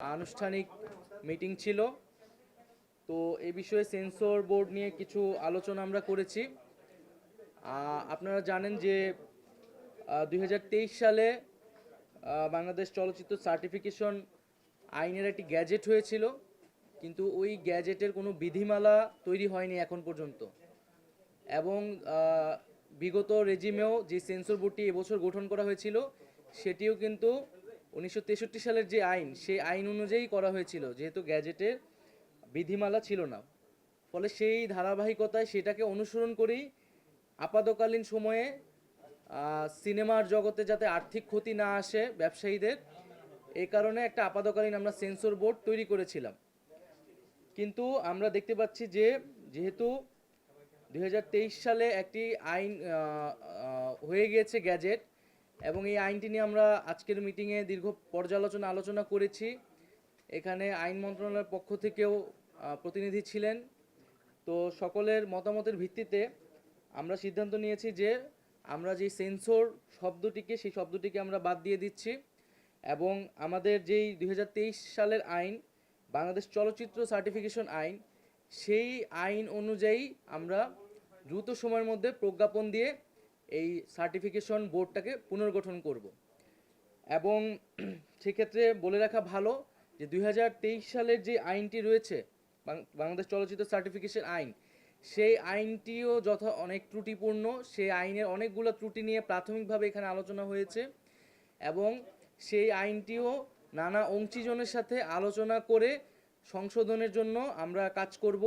আনুষ্ঠানিক মিটিং ছিল। তো এ বিষয়ে সেন্সর বোর্ড নিয়ে কিছু আলোচনা আমরা করেছি। আপনারা জানেন যে দু হাজার তেইশ সালে বাংলাদেশ চলচ্চিত্র সার্টিফিকেশন আইনের একটি গ্যাজেট হয়েছিল। কিন্তু ওই গ্যাজেটের কোনো বিধিমালা তৈরি হয়নি এখন পর্যন্ত। এবং বিগত রেজিমেও যে সেন্সর বোর্ডটি এবছর গঠন করা হয়েছিল, সেটিও কিন্তু উনিশশো তেষট্টি সালের যে আইন, সেই আইন অনুযায়ী করা হয়েছিল। যেহেতু গ্যাজেটের বিধিমালা ছিল না, ফলে সেই ধারাবাহিকতায় সেটাকে অনুসরণ করেই আপাতকালীন সময়ে সিনেমার জগতে যাতে আর্থিক ক্ষতি না আসে ব্যবসায়ীদের এই কারণে একটা আপাতকালীন আমরা সেন্সর বোর্ড তৈরি করেছিলাম। কিন্তু আমরা দেখতে পাচ্ছি যে, যেহেতু দু হাজার তেইশ সালে একটি আইন হয়ে গিয়েছে গ্যাজেট এবং এই আইনটি নিয়ে আমরা আজকের মিটিংয়ে দীর্ঘ পর্যালোচনা আলোচনা করেছি। এখানে আইন মন্ত্রণালয়ের পক্ষ থেকেও প্রতিনিধি ছিলেন। তো সকলের মতামতের ভিত্তিতে আমরা সিদ্ধান্ত নিয়েছি যে আমরা যে সেন্সর শব্দটিকে, সেই শব্দটিকে আমরা বাদ দিয়ে দিচ্ছি এবং আমাদের যেই দু হাজার তেইশ সালের আইন, বাংলাদেশ চলচ্চিত্র সার্টিফিকেশন আইন, সেই আইন অনুযায়ী আমরা দ্রুত সময়ের মধ্যে প্রজ্ঞাপন দিয়ে এই সার্টিফিকেশন বোর্ডটাকে পুনর্গঠন করব। এবং সেক্ষেত্রে বলে রাখা ভালো যে দুই হাজার তেইশ সালের যে আইনটি রয়েছে বাংলাদেশ চলচ্চিত্র সার্টিফিকেশন আইন, সেই আইনটিও যথা অনেক ত্রুটিপূর্ণ, সেই আইনের অনেকগুলো ত্রুটি নিয়ে প্রাথমিকভাবে এখানে আলোচনা হয়েছে এবং সেই আইনটিও নানা অংশীজনের সাথে আলোচনা করে সংশোধনের জন্য আমরা কাজ করব,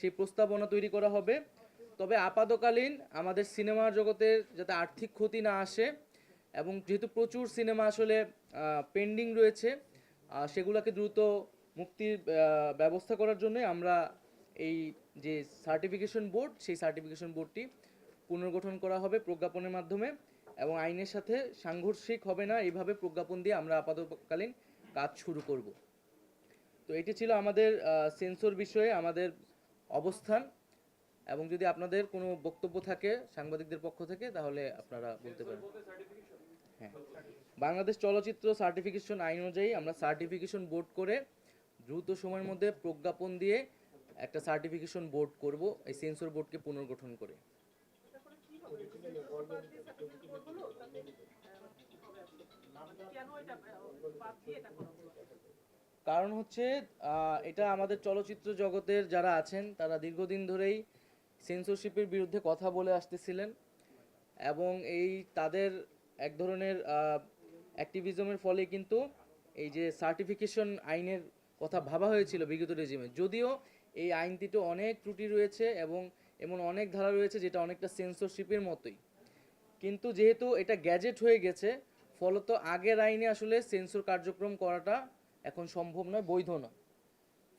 সেই প্রস্তাবনা তৈরি করা হবে। তবে আপাতকালীন আমাদের সিনেমার জগতের যাতে আর্থিক ক্ষতি না আসে এবং যেহেতু প্রচুর সিনেমা আসলে পেন্ডিং রয়েছে সেগুলোকে দ্রুত মুক্তির ব্যবস্থা করার জন্য আমরা এই যে সার্টিফিকেশন বোর্ড সেই সার্টিফিকেশন বোর্ডটি পুনর্গঠন করা হবে প্রজ্ঞাপনের মাধ্যমে এবং আইনের সাথে সাংঘর্ষিক হবে না এইভাবে প্রজ্ঞাপন দিয়ে আমরা আপাতকালীন কাজ শুরু করব। তো এটি ছিল আমাদের সেন্সর বিষয়ে আমাদের অবস্থান। এবং যদি আপনাদের কোনো বক্তব্য থাকে, সাংবাদিকদের পক্ষ থেকে, তাহলে আপনারা বলতে পারেন। হ্যাঁ। বাংলাদেশ চলচ্চিত্র সার্টিফিকেশন আইন অনুযায়ী আমরা সার্টিফিকেশন বোর্ড করে দ্রুত সময়ের মধ্যে প্রজ্ঞাপন দিয়ে একটা সার্টিফিকেশন বোর্ড করব, এই সেন্সর বোর্ডকে পুনর্গঠন করে। কারণ হচ্ছে এটা আমাদের চলচ্চিত্র জগতের যারা আছেন, তারা দীর্ঘদিন ধরেই সেন্সরশিপের বিরুদ্ধে কথা বলে আসতেছিলেন এবং এই তাদের এক ধরনের অ্যাক্টিভিজমের ফলে কিন্তু এই যে সার্টিফিকেশন আইনের কথা ভাবা হয়েছিল বিগত রেজিমে যদিও এই আইনটিতে অনেক ত্রুটি রয়েছে এবং এমন অনেক ধারা রয়েছে যেটা অনেকটা সেন্সরশিপের মতোই। কিন্তু যেহেতু এটা গ্যাজেট হয়ে গেছে, ফলত আগের আইনে আসলে সেন্সর কার্যক্রম করাটা এখন সম্ভব নয়, বৈধ নয়।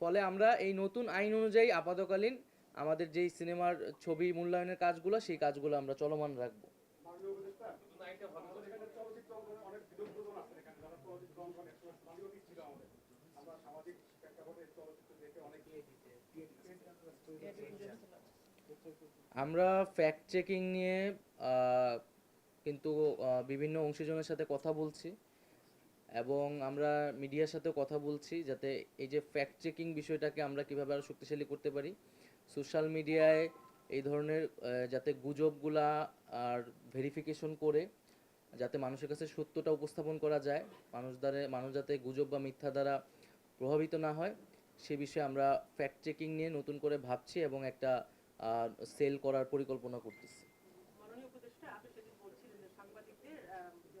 ফলে আমরা এই নতুন আইন অনুযায়ী আপাতকালীন আমাদের যেই সিনেমার ছবি মূল্যায়নের কাজগুলো, সেই কাজগুলো আমরা চলমান রাখব। আমরা ফ্যাক্ট চেকিং নিয়ে কিন্তু বিভিন্ন অংশীজনের সাথে কথা বলছি। এবং আমরা মিডিয়ার সাথেও কথা বলছি যাতে এই যে ফ্যাক্ট চেকিং বিষয়টাকে আমরা কীভাবে আরও শক্তিশালী করতে পারি। সোশ্যাল মিডিয়ায় এই ধরনের যাতে গুজবগুলা আর ভেরিফিকেশন করে, যাতে মানুষের কাছে সত্যটা উপস্থাপন করা যায়, মানুষ দ্বারা, মানুষ যাতে গুজব বা মিথ্যা দ্বারা প্রভাবিত না হয়, সে বিষয়ে আমরা ফ্যাক্ট চেকিং নিয়ে নতুন করে ভাবছি এবং একটা সেল করার পরিকল্পনা করতেছি মাননীয় উপদেষ্টা আপনি সেদিন বলছিলেন যে সাংবাদিকদের আহ, যে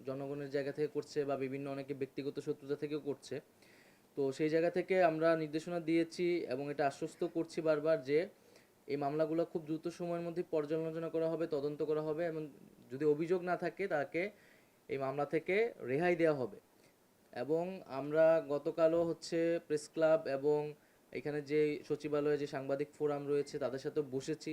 জনগণের জায়গা থেকে করছে বা বিভিন্ন অনেকে ব্যক্তিগত শত্রুতা থেকেও করছে। তো সেই জায়গা থেকে আমরা নির্দেশনা দিয়েছি এবং এটা আশ্বস্ত করছি বারবার যে এই মামলাগুলো খুব দ্রুত সময়ের মধ্যে পর্যালোচনা করা হবে, তদন্ত করা হবে এবং যদি অভিযোগ না থাকে তাকে এই মামলা থেকে রেহাই দেওয়া হবে। এবং আমরা গতকালও হচ্ছে প্রেস ক্লাব এবং এখানে যে সচিবালয়ে যে সাংবাদিক ফোরাম রয়েছে তাদের সাথে বসেছি।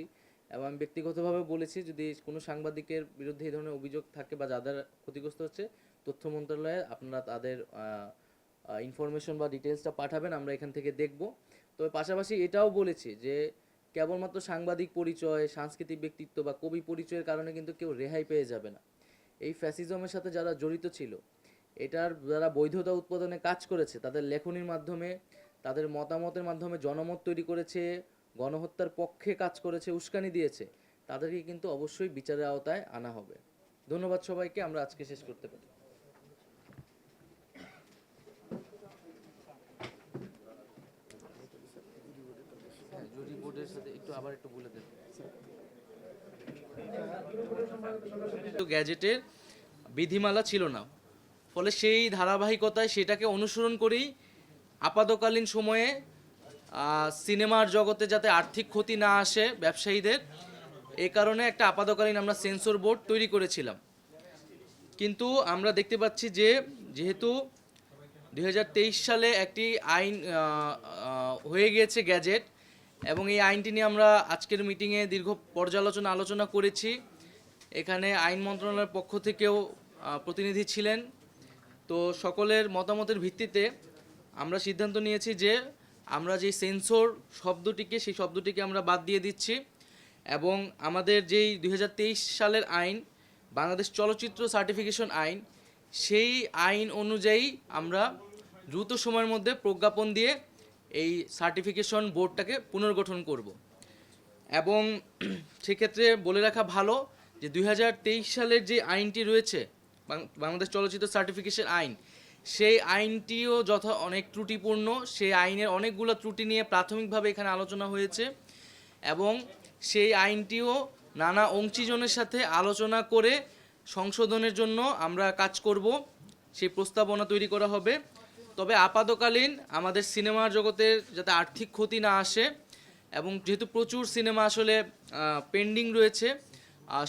এবং আমি ব্যক্তিগতভাবে বলেছি, যদি কোনো সাংবাদিকের বিরুদ্ধে এই ধরনের অভিযোগ থাকে বা যাদের ক্ষতিগ্রস্ত হচ্ছে, তথ্য মন্ত্রণালয়ে আপনারা তাদের ইনফরমেশন বা ডিটেলসটা পাঠাবেন, আমরা এখান থেকে দেখব। তবে পাশাপাশি এটাও বলেছি যে, কেবলমাত্র সাংবাদিক পরিচয়, সাংস্কৃতিক ব্যক্তিত্ব বা কবি পরিচয়ের কারণে কিন্তু কেউ রেহাই পেয়ে যাবে না। এই ফ্যাসিজমের সাথে যারা জড়িত ছিল, এটার যারা বৈধতা উৎপাদনে কাজ করেছে, তাদের লেখনির মাধ্যমে, তাদের মতামতের মাধ্যমে জনমত তৈরি করেছে গণহত্যার পক্ষে কাজ করেছে উস্কানি দিয়েছে। তাদেরকে কিন্তু অবশ্যই বিচারের আওতায় আনা হবে। ধন্যবাদ সবাইকে আমরা আজকে শেষ করতে পারি। হ্যাঁ, জুরি বোর্ডের সাথে একটু আবার একটু বলে দেন। গ্যাজেটের বিধিমালা ছিল না। ফলে সেই ধারাবাহিকতায় সেটাকে অনুসরণ করেই আপাতকালীন সময়ে সিনেমার জগতে যাতে আর্থিক ক্ষতি না আসে ব্যবসায়ীদের, এ কারণে একটা আপাতকালীন আমরা সেন্সর বোর্ড তৈরি করেছিলাম। কিন্তু আমরা দেখতে পাচ্ছি যে, যেহেতু দু হাজার তেইশ সালে একটি আইন হয়ে গিয়েছে গ্যাজেট, এবং এই আইনটি নিয়ে আমরা আজকের মিটিংয়ে দীর্ঘ পর্যালোচনা আলোচনা করেছি। এখানে আইন মন্ত্রণালয়ের পক্ষ থেকেও প্রতিনিধি ছিলেন। তো সকলের মতামতের ভিত্তিতে আমরা সিদ্ধান্ত নিয়েছি যে আমরা যে সেন্সর শব্দটিকে, সেই শব্দটিকে আমরা বাদ দিয়ে দিচ্ছি এবং আমাদের যেই দুই হাজার তেইশ সালের আইন, বাংলাদেশ চলচ্চিত্র সার্টিফিকেশন আইন, সেই আইন অনুযায়ী আমরা দ্রুত সময়ের মধ্যে প্রজ্ঞাপন দিয়ে এই সার্টিফিকেশন বোর্ডটাকে পুনর্গঠন করব। এবং সেক্ষেত্রে বলে রাখা ভালো যে দুই হাজার তেইশ সালের যে আইনটি রয়েছে বাংলাদেশ চলচ্চিত্র সার্টিফিকেশন আইন সেই আইনটিও যথা অনেক ত্রুটিপূর্ণ, সেই আইনের অনেকগুলো ত্রুটি নিয়ে প্রাথমিকভাবে এখানে আলোচনা হয়েছে এবং সেই আইনটিও নানা অংশীজনের সাথে আলোচনা করে সংশোধনের জন্য আমরা কাজ করব, সেই প্রস্তাবনা তৈরি করা হবে। তবে আপাতকালীন আমাদের সিনেমার জগতের যাতে আর্থিক ক্ষতি না আসে এবং যেহেতু প্রচুর সিনেমা আসলে পেন্ডিং রয়েছে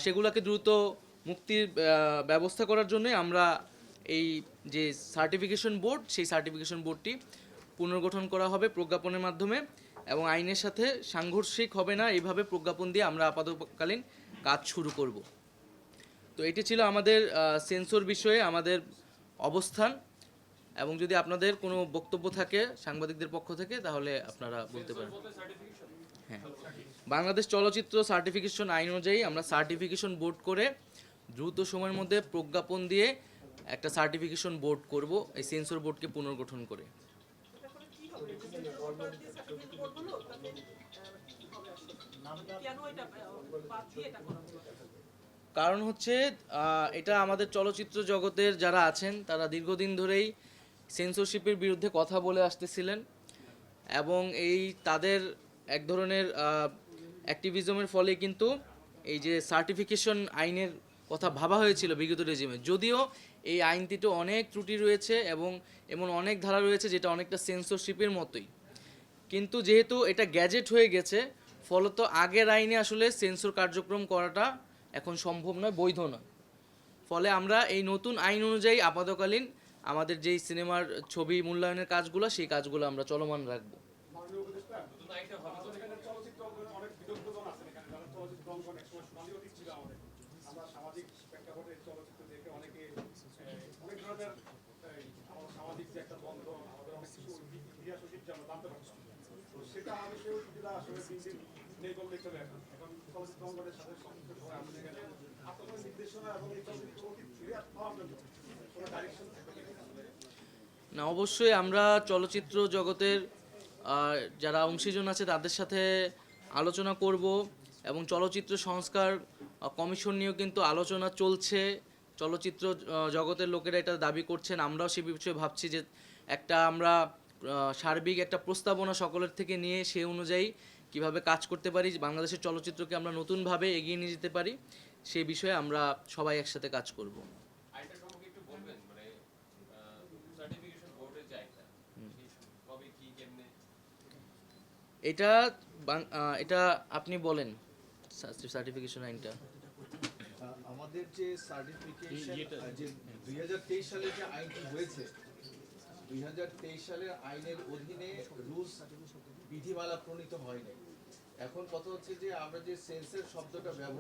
সেগুলোকে দ্রুত মুক্তির ব্যবস্থা করার জন্যই আমরা এই যে সার্টিফিকেশন বোর্ড সেই সার্টিফিকেশন বোর্ডটি পুনর্গঠন করা হবে প্রজ্ঞাপনের মাধ্যমে এবং আইনের সাথে সাংঘর্ষিক হবে না এইভাবে প্রজ্ঞাপন দিয়ে আমরা আপাতকালীন কাজ শুরু করব। তো এটি ছিল আমাদের সেন্সর বিষয়ে আমাদের অবস্থান এবং যদি আপনাদের কোনো বক্তব্য থাকে সাংবাদিকদের পক্ষ থেকে তাহলে আপনারা বলতে পারেন। হ্যাঁ। বাংলাদেশ চলচ্চিত্র সার্টিফিকেশন আইন অনুযায়ী আমরা সার্টিফিকেশন বোর্ড করে দ্রুত সময়ের মধ্যে প্রজ্ঞাপন দিয়ে একটা সার্টিফিকেশন বোর্ড করব, এই সেন্সর বোর্ডকে পুনর্গঠন করে। কারণ হচ্ছে এটা আমাদের চলচ্চিত্র জগতের যারা আছেন, তারা দীর্ঘদিন ধরেই সেন্সরশিপের বিরুদ্ধে কথা বলে আসতেছিলেন এবং এই তাদের এক ধরনের অ্যাক্টিভিজমের ফলে কিন্তু এই যে সার্টিফিকেশন আইনের কথা ভাবা হয়েছিল বিগত রেজিমে যদিও এই আইনটিতে অনেক ত্রুটি রয়েছে এবং এমন অনেক ধারা রয়েছে যেটা অনেকটা সেন্সরশিপের মতোই। কিন্তু যেহেতু এটা গ্যাজেট হয়ে গেছে, ফলত আগের আইনে আসলে সেন্সর কার্যক্রম করাটা এখন সম্ভব নয়, বৈধ নয়। ফলে আমরা এই নতুন আইন অনুযায়ী আপাতকালীন আমাদের যেই সিনেমার ছবি মূল্যায়নের কাজগুলো, সেই কাজগুলো আমরা চলমান রাখব। আইনটা হবে তো এখানে চলচ্চিত্র অঙ্গনে অনেক বিদগ্ধজন আছেন এখানে যারা চলচ্চিত্র অঙ্গন একসময় সোনালী অতীত ছিল আমাদের আমরা সামাজিক প্রেক্ষাপটে চলচ্চিত্র দেখে অনেকে আহ, অনেক ধরনের এই, আমাদের সামাজিক যে একটা বন্ধন আমাদের অনেক কিছু ঐতিহ্য, না। অবশ্যই আমরা চলচ্চিত্র জগতের যারা অংশীজন আছে তাদের সাথে আলোচনা করব এবং চলচ্চিত্র সংস্কার কমিশন নিয়েও কিন্তু আলোচনা চলছে। চলচ্চিত্র জগতের লোকেরা এটা দাবি করছেন। আমরাও সে বিষয়ে ভাবছি যে একটা আমরা সার্বিক একটা প্রস্তাবনা সকলের থেকে নিয়ে সে অনুযায়ী কীভাবে কাজ করতে পারি বাংলাদেশের চলচ্চিত্রকে আমরা নতুনভাবে এগিয়ে নিয়ে যেতে পারি সে বিষয়ে আমরা সবাই একসাথে কাজ করব। বলবেন মানে এটা বাং- এটা আপনি বলেন সার্টিফিকেশন আইনটা। আমাদের যে সার্টিফিকেশন যে দুই হাজার তেইশ সালে যে আইনটি হয়েছে দুই সালের আইনের অধীনে রুলস বিধিমালা প্রণীত হয়নি। এখন কথা হচ্ছে যে আমরা যে সেন্সের শব্দটা ব্যবহার